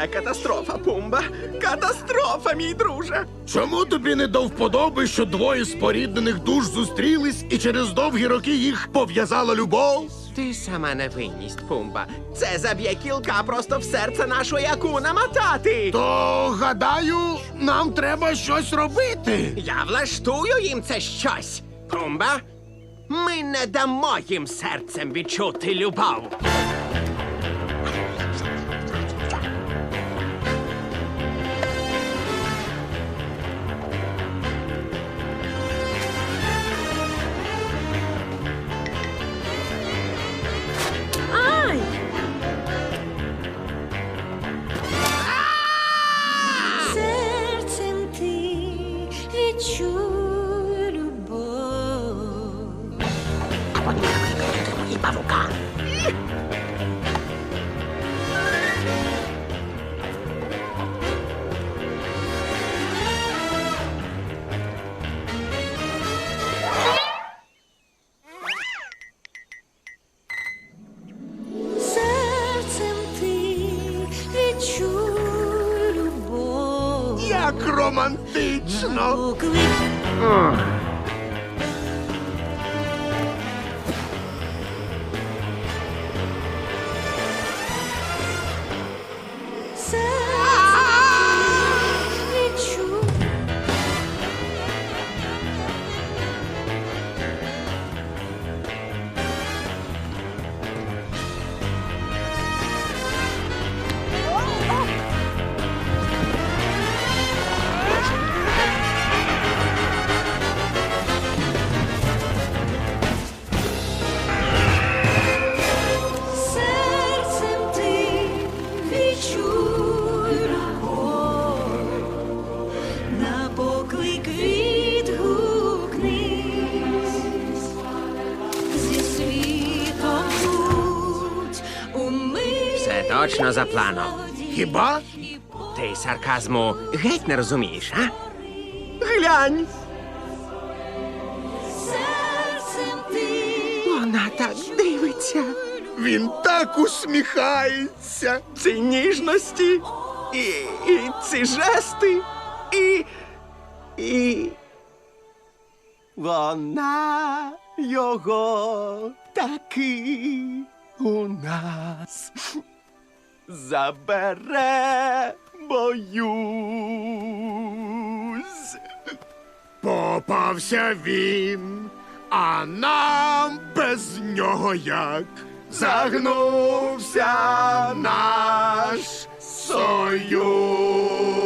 Це катастрофа, Пумба. Катастрофа, мій друже. Чому тобі не до вподоби, що двоє споріднених душ зустрілись і через довгі роки їх пов'язала любов? Ти сама невинність, Пумба. Це заб'є кілка просто в серце нашої акуна матати. То гадаю, нам треба щось робити. Я влаштую їм це щось. Пумба, ми не дамо їм серцем відчути любов. Відчуй любов. Любов. Як романтично. Поклик Серцем Все точно за планом. Хіба? Ти сарказму геть не розумієш, а? Глянь, вона так дивиться. Він так усміхається. Ці ніжності, і, і ці жести, і. і. Вона його таки у нас забере, боюсь. Попався він, а нам без нього як загнувся наш союз.